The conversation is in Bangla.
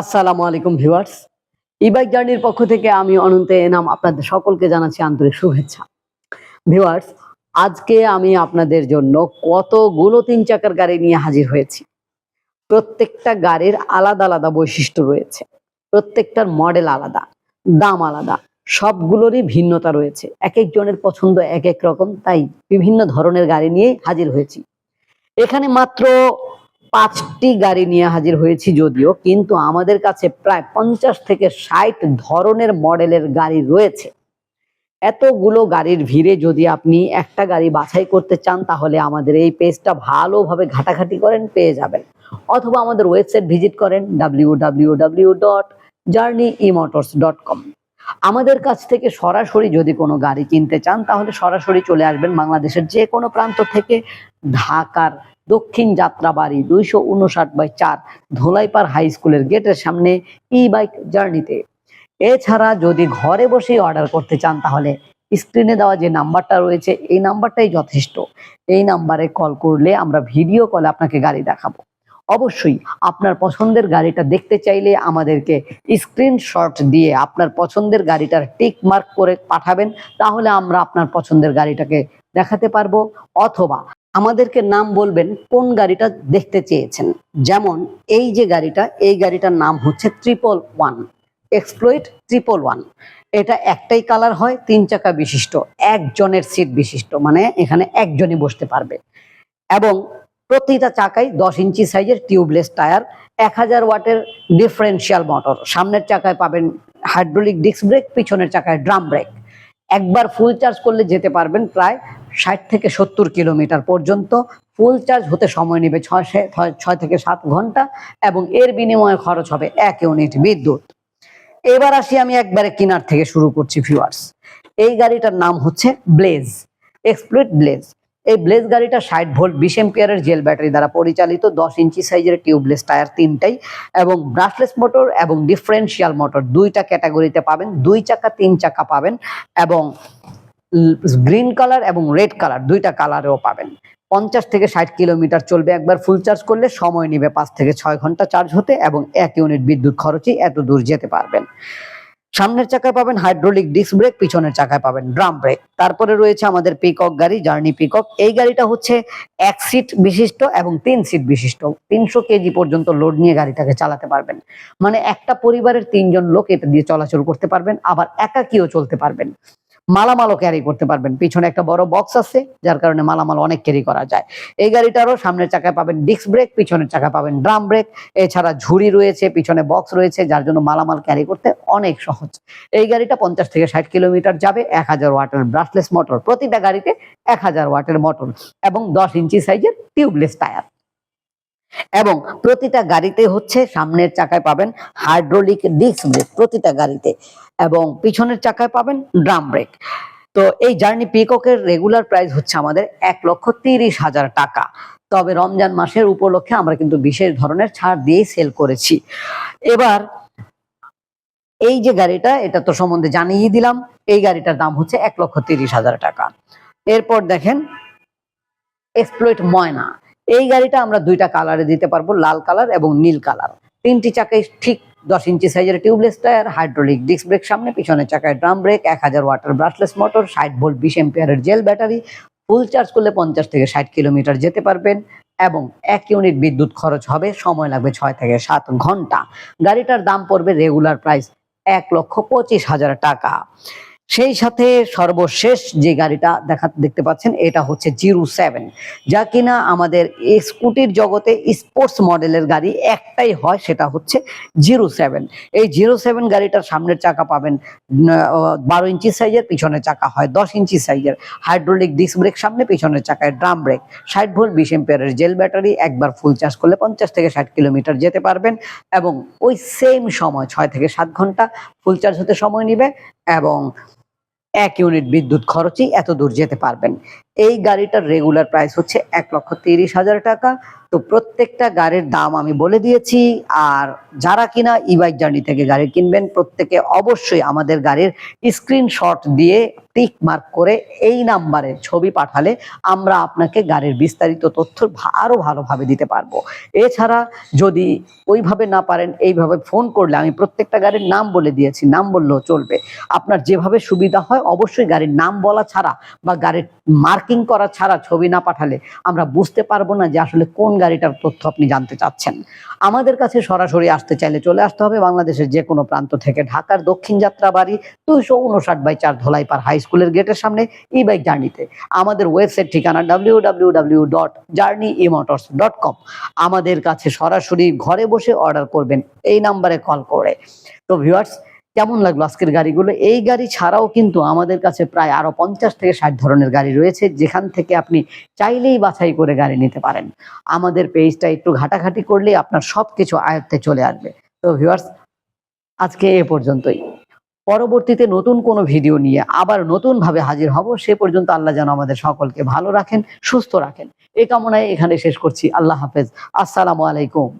আসসালামু আলাইকুম ভিউয়ার্স। ই বাইক জার্নির পক্ষ থেকে আমি অনন্ত এনাম আপনাদের সকলকে জানাচ্ছি আন্তরিক শুভেচ্ছা। ভিউয়ার্স, আজকে আমি আপনাদের জন্য কতগুলো তিন চাকার গাড়ি নিয়ে হাজির হয়েছি। প্রত্যেকটা গাড়ির আলাদা আলাদা বৈশিষ্ট্য রয়েছে। প্রত্যেকটার মডেল আলাদা, দাম আলাদা, সবগুলোরই ভিন্নতা রয়েছে। এক একজনের পছন্দ এক এক রকম, তাই বিভিন্ন ধরনের গাড়ি নিয়ে হাজির হয়েছি। এখানে মাত্র পাঁচটি গাড়ি নিয়ে হাজির হয়েছি যদিও, কিন্তু আমাদের কাছে প্রায় পঞ্চাশ থেকে ষাট ধরনের মডেলের গাড়ি রয়েছে। এতগুলো গাড়ির ভিড়ে যদি আপনি একটা গাড়ি বাছাই করতে চান, তাহলে আমাদের এই পেজটা ভালোভাবে ঘাটাঘাটি করেন, পেয়ে যাবেন। অথবা আমাদের ওয়েবসাইট ভিজিট করেন W W W dot Journey eMotors dot com আমাদের কাছ থেকে সরাসরি যদি কোনো গাড়ি কিনতে চান, তাহলে সরাসরি চলে আসবেন বাংলাদেশের যে কোনো প্রান্ত থেকে ঢাকার দক্ষিণ যাত্রাবাড়ি দুইশো উনষাট বাই চার ধোলাইপাড় হাই স্কুলের গেটের সামনে ই বাইক জার্নিতে এছাড়া যদি ঘরে বসেই অর্ডার করতে চান, তাহলে স্ক্রিনে দেওয়া যে নাম্বারটা রয়েছে, এই নাম্বারটাই যথেষ্ট। এই নাম্বারে কল করলে আমরা ভিডিও কলে আপনাকে গাড়ি দেখাবো। অবশ্যই আপনার পছন্দের গাড়িটা দেখতে চাইলে আমাদেরকে স্ক্রিনশট দিয়ে আপনার পছন্দের গাড়িটার টিক মার্ক করে পাঠাবেন, তাহলে আমরা আপনার পছন্দের গাড়িটাকে দেখাতে পারব, অথবা আমাদেরকে নাম বলবেন কোন গাড়িটা দেখতে চেয়েছেন। যেমন এই যে গাড়িটা, এই গাড়িটার নাম হচ্ছে triple one exploit triple one এটা একটাই কালার হয়, তিন চাকা বিশিষ্ট, একজনের সিট বিশিষ্ট মানে এখানে একজনই বসতে পারবে। এবং প্রতিটা চাকায় দশ ইঞ্চি সাইজের টিউবলেস টায়ার এক হাজার ওয়াটের ডিফারেন্সিয়াল মোটর সামনের চাকায় পাবেন হাইড্রোলিক ডিস্ক ব্রেক পিছনের চাকায় ড্রাম ব্রেক একবার ফুল চার্জ করলে যেতে পারবেন প্রায় ষাট থেকে সত্তর কিলোমিটার পর্যন্ত ফুল চার্জ হতে সময় নেবে ছয় ছয়- থেকে সাত ঘণ্টা এবং এর বিনিময়ে খরচ হবে এক ইউনিট বিদ্যুৎ। এবার আসি আমি একবারে কিনার থেকে শুরু করছি ভিউয়ার্স এই গাড়িটার নাম হচ্ছে ব্লেজ এক্সপ্লোইট ব্লেজ এই ব্লেজ গাড়িটা ষাট ভোল্ট, বিশ এম্পিয়ারের জেল ব্যাটারি দ্বারা পরিচালিত, দশ ইঞ্চি সাইজের টিউবলেস টায়ার তিনটাই এবং ব্রাশলেস মোটর এবং ডিফারেন্সিয়াল মোটর দুইটা ক্যাটাগরিতে পাবেন, দুই চাকা, তিন চাকা পাবেন এবং গ্রিন কালার এবং রেড কালার দুইটা কালারেও পাবেন। পঞ্চাশ থেকে ষাট কিলোমিটার চলবে, একবার ফুল চার্জ করলে সময় নেবে পাঁচ থেকে ছয় ঘণ্টা চার্জ হতে এবং এক ইউনিট বিদ্যুৎ খরচেই এত দূর যেতে পারবেন। সামনের চাকায় পাবেন হাইড্রোলিক ডিস্ক ব্রেক পিছনের চাকায় পাবেন ড্রাম ব্রেক তারপরে রয়েছে আমাদের পিকক গাড়ি জার্নি পিকক এই গাড়িটা হচ্ছে এক সিট বিশিষ্ট এবং তিন সিট বিশিষ্ট। তিনশো কেজি পর্যন্ত লোড নিয়ে গাড়িটাকে চালাতে পারবেন। মানে একটা পরিবারের তিনজন লোক এটা দিয়ে চলাচল করতে পারবেন, আবার একাকিও চলতে পারবেন। মালামালও ক্যারি করতে পারবেন। পিছনে একটা বড় বক্স আছে, যার কারণে মালামাল অনেক ক্যারি করা যায়। এই গাড়িটারও সামনের চাকায় পাবেন ডিস্ক ব্রেক পিছনের চাকায় পাবেন ড্রাম ব্রেক এছাড়া ঝুড়ি রয়েছে, পিছনে বক্স রয়েছে, যার জন্য মালামাল ক্যারি করতে অনেক সহজ। এই গাড়িটা পঞ্চাশ থেকে ষাট কিলোমিটার যাবে, এক হাজার ওয়াটের ব্রাশলেস মোটর প্রতিটা গাড়িতে এক হাজার ওয়াটের মোটর এবং দশ ইঞ্চি সাইজের টিউবলেস টায়ার এবং প্রতিটা গাড়িতে হচ্ছে সামনের চাকায় পাবেন হাইড্রোলিক ডিস্ক ব্রেক, প্রতিটা গাড়িতে। এবং পিছনের চাকায় পাবেন ড্রাম ব্রেক। তো এই জার্নি পিককের রেগুলার প্রাইস হচ্ছে আমাদের এক লক্ষ তিরিশ হাজার টাকা। তবে রমজান মাসের উপলক্ষে আমরা কিন্তু বিশেষ ধরনের ছাড় দিয়ে সেল করেছি। এবার এই যে গাড়িটা, এটা তো সম্বন্ধে জানিয়ে দিলাম, এই গাড়িটার দাম হচ্ছে এক লক্ষ তিরিশ হাজার টাকা। এরপর দেখেন এক্সপ্লয়েট ময়না। এই গাড়িটা আমরা দুইটা কালারে দিতে পারব, লাল কালার এবং নীল কালার তিনটি চাকায় ঠিক দশ ইঞ্চি সাইজের tubeless tyre hydraulic disc brake সামনে পিছনের চাকায় ড্রাম ব্রেক এক হাজার ওয়াটার ব্রাশলেস মোটর ষাট ভোল্ট বিশ এম্পিয়ারের জেল ব্যাটারি ফুল চার্জ করলে পঞ্চাশ থেকে ষাট কিলোমিটার যেতে পারবেন এবং এক ইউনিট বিদ্যুৎ খরচ হবে, সময় লাগবে ছয় থেকে সাত ঘণ্টা। গাড়িটার দাম পড়বে রেগুলার প্রাইস এক লক্ষ পঁচিশ হাজার টাকা। সেই সাথে সর্বশেষ যে গাড়িটা দেখা দেখতে পাচ্ছেন, এটা হচ্ছে জিরো সেভেন। যা কিনা আমাদের স্কুটির জগতে স্পোর্টস মডেলের গাড়ি একটাই হয়, সেটা হচ্ছে জিরো সেভেন। এই জিরো সেভেন গাড়িটার সামনের চাকা পাবেন বারো ইঞ্চি সাইজের পিছনের চাকা হয় দশ ইঞ্চি সাইজের হাইড্রোলিক ডিস্ক ব্রেক সামনে, পিছনের চাকায় ড্রাম ব্রেক ষাট ভোল্ট বিশ এম্পিয়ারের জেল ব্যাটারি একবার ফুল চার্জ করলে পঞ্চাশ থেকে ষাট কিলোমিটার যেতে পারবেন এবং ওই সেম সময় ছয় থেকে সাত ঘণ্টা ফুল চার্জ হতে সময় নেবে এবং এক ইউনিট বিদ্যুৎ খরচেই এত দূর যেতে পারবেন। এই গাড়িটার রেগুলার প্রাইস হচ্ছে এক লক্ষ তিরিশ হাজার টাকা। তো প্রত্যেকটা গাড়ির দাম আমি বলে দিয়েছি, আর যারা কিনা ই বাইক জার্নি থেকে গাড়ি কিনবেন, প্রত্যেকে অবশ্যই আমাদের গাড়ির স্ক্রিনশট দিয়ে টিক মার্ক করে এই নাম্বারে ছবি পাঠালে আমরা আপনাকে গাড়ির বিস্তারিত তথ্য আরও ভালোভাবে দিতে পারব। এছাড়া যদি ওইভাবে না পারেন, এইভাবে ফোন করলে আমি প্রত্যেকটা গাড়ির নাম বলে দিয়েছি, নাম বললেও চলবে। আপনার যেভাবে সুবিধা হয়, অবশ্যই গাড়ির নাম বলা ছাড়া বা গাড়ির মার্কিং করা ছাড়া ছবি না পাঠালে আমরা বুঝতে পারব না যে আসলে কোন গাড়িটার তথ্য আপনি জানতে চাচ্ছেন। আমাদের কাছে সরাসরি আসতে চাইলে চলে আসতে হবে বাংলাদেশের যে কোনো প্রান্ত থেকে। ঢাকার দক্ষিণ যাত্রা বাড়ি দুইশো উনষাট বাই চার ধলাইপার হাই স্কুলের গেটের সামনে ই বাইক জার্নিতে আমাদের ওয়েবসাইট ঠিকানা W W W dot Journey eMotors dot com আমাদের কাছে সরাসরি ঘরে বসে অর্ডার করবেন, এই নাম্বারে কল করে। তো ভিউয়ার্স কেমন লাগল আজকের গাড়িগুলো? এই গাড়ি ছাড়াও কিন্তু আমাদের কাছে প্রায় আরও পঞ্চাশ থেকে ষাট ধরনের গাড়ি রয়েছে, যেখান থেকে আপনি চাইলেই বাছাই করে গাড়ি নিতে পারেন। আমাদের পেজটা একটু ঘাটাঘাটি করলেই আপনার সবকিছু আয়ত্তে চলে আসবে। তো ভিউয়ার্স আজকে এ পর্যন্তই। পরবর্তীতে নতুন কোনো ভিডিও নিয়ে আবার নতুন ভাবে হাজির হব, সে পর্যন্ত আল্লাহ যেন আমাদের সকলকে ভালো রাখেন, সুস্থ রাখেন। এ কামনায় এখানে শেষ করছি। আল্লাহ হাফেজ। আসসালামু আলাইকুম।